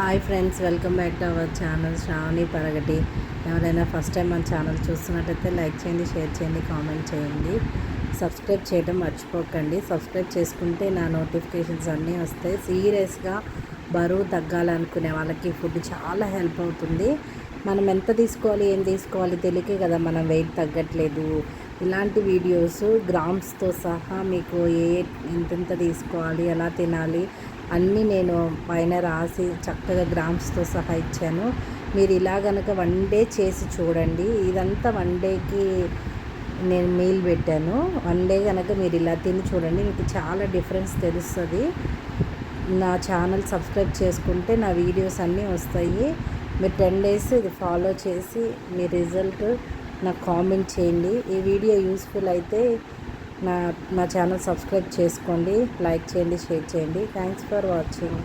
Hi friends welcome back to our channel Sravani Paragati. ఎవరైనా first time మన channel చూస్తున్నట్టయితే like చేయండి share చేయండి కామెంట్ చేయండి. సబ్స్క్రైబ్ చేయడం మర్చిపోకండి. సబ్స్క్రైబ్ చేసుకుంటే నా నోటిఫికేషన్స్ అన్నీ వస్తాయి. సీరియస్గా బరువు తగ్గాలనుకునే వాళ్ళకి ఫుడ్ చాలా హెల్ప్ అవుతుంది. మనం ఎంత తీసుకోవాలి ఏం తీసుకోవాలి తెలియకే కదా మనం వెయిట్ తగ్గట్లేదు. ఇలాంటి వీడియోస్ గ్రామ్స్తో సహా మీకు ఏ ఎంతెంత తీసుకోవాలి ఎలా తినాలి అన్నీ నేను పైన రాసి చక్కగా గ్రామ్స్తో సహా ఇచ్చాను. మీరు ఇలా కనుక వన్ డే చేసి చూడండి. ఇదంతా వన్ డేకి నేను మీల్ పెట్టాను. వన్ డే కనుక మీరు ఇలా తిని చూడండి. మీకు చాలా డిఫరెన్స్ తెలుస్తుంది. నా ఛానల్ సబ్స్క్రైబ్ చేసుకుంటే నా వీడియోస్ అన్నీ వస్తాయి. మీరు టెన్ డేస్ ఇది ఫాలో చేసి మీ రిజల్ట్ నాకు కామెంట్ చేయండి. ఈ వీడియో యూస్ఫుల్ అయితే నా నా ఛానల్ సబ్స్క్రైబ్ చేసుకోండి. లైక్ చేయండి షేర్ చేయండి. Thanks for watching